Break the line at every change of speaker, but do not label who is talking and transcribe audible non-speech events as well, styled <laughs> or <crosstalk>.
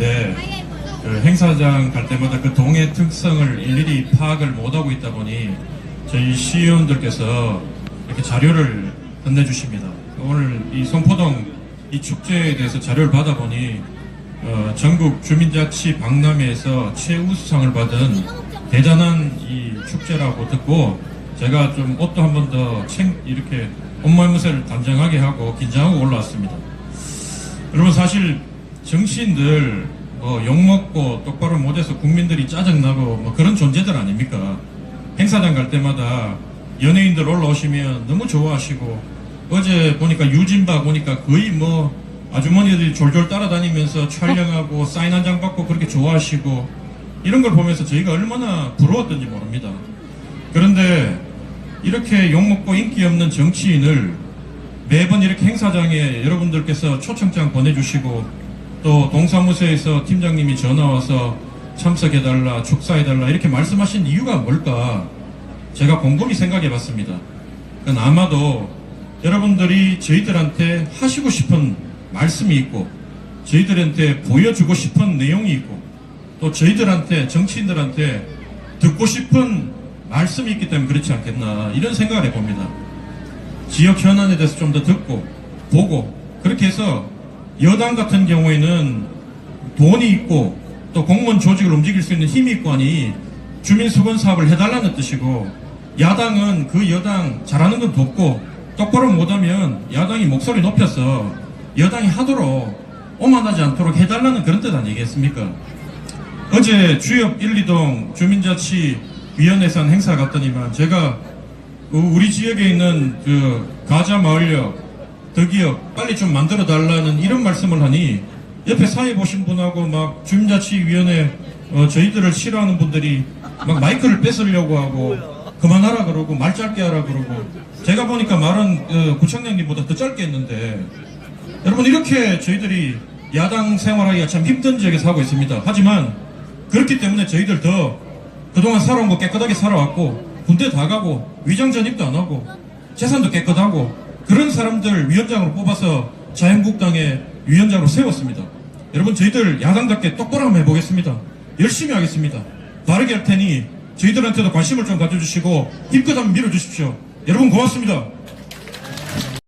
있는데 그 행사장 갈 때마다 그 동의 특성을 일일이 파악을 못하고 있다 보니 저희 시의원들께서 이렇게 자료를 건네주십니다. 오늘 이 송포동 이 축제에 대해서 자료를 받아보니 어, 전국 주민자치 박람회에서 최우수상을 받은 대단한 이 축제라고 듣고 제가 좀 옷도 한 번 더 이렇게 옷말무새를 단정하게 하고 긴장하고 올라왔습니다. 여러분 사실 정치인들 뭐 욕먹고 똑바로 못해서 국민들이 짜증나고 뭐 그런 존재들 아닙니까? 행사장 갈 때마다 연예인들 올라오시면 너무 좋아하시고 어제 보니까 유진바 보니까 거의 뭐 아주머니들이 졸졸 따라다니면서 촬영하고 <laughs> 사인 한 장 받고 그렇게 좋아하시고 이런 걸 보면서 저희가 얼마나 부러웠던지 모릅니다. 그런데 이렇게 욕먹고 인기 없는 정치인을 매번 이렇게 행사장에 여러분들께서 초청장 보내주시고 또 동사무소에서 팀장님이 전화 와서 참석해달라, 축사해달라 이렇게 말씀하신 이유가 뭘까? 제가 곰곰이 생각해 봤습니다. 그건 아마도 여러분들이 저희들한테 하시고 싶은 말씀이 있고 저희들한테 보여주고 싶은 내용이 있고 또 저희들한테 정치인들한테 듣고 싶은 말씀이 있기 때문에 그렇지 않겠나 이런 생각을 해봅니다. 지역 현안에 대해서 좀 더 듣고 보고 그렇게 해서 여당 같은 경우에는 돈이 있고 또 공무원 조직을 움직일 수 있는 힘이 있고 하니 주민 수건 사업을 해달라는 뜻이고 야당은 그 여당 잘하는 건 돕고 똑바로 못하면 야당이 목소리 높여서 여당이 하도록 오만하지 않도록 해달라는 그런 뜻 아니겠습니까? 어제 주엽 1, 2동 주민자치위원회에서 한 행사 갔더니만 제가 그 우리 지역에 있는 그 가자 마을역 덕이역 빨리 좀 만들어 달라는 이런 말씀을 하니 옆에 사회 보신 분하고 막 주민자치위원회 어, 저희들을 싫어하는 분들이 막 마이크를 뺏으려고 하고 그만하라 그러고 말 짧게 하라 그러고 제가 보니까 말은 어, 구청장님보다 더 짧게 했는데 여러분 이렇게 저희들이 야당 생활하기가 참 힘든 지역에 살고 있습니다. 하지만 그렇기 때문에 저희들 더 그동안 살아온 거 깨끗하게 살아왔고 군대 다 가고 위장 전입도 안 하고 재산도 깨끗하고 그런 사람들 위원장으로 뽑아서 자유한국당의 위원장으로 세웠습니다. 여러분 저희들 야당답게 똑바로 한번 해보겠습니다. 열심히 하겠습니다. 바르게 할 테니 저희들한테도 관심을 좀 가져주시고 힘껏 한번 밀어주십시오. 여러분 고맙습니다.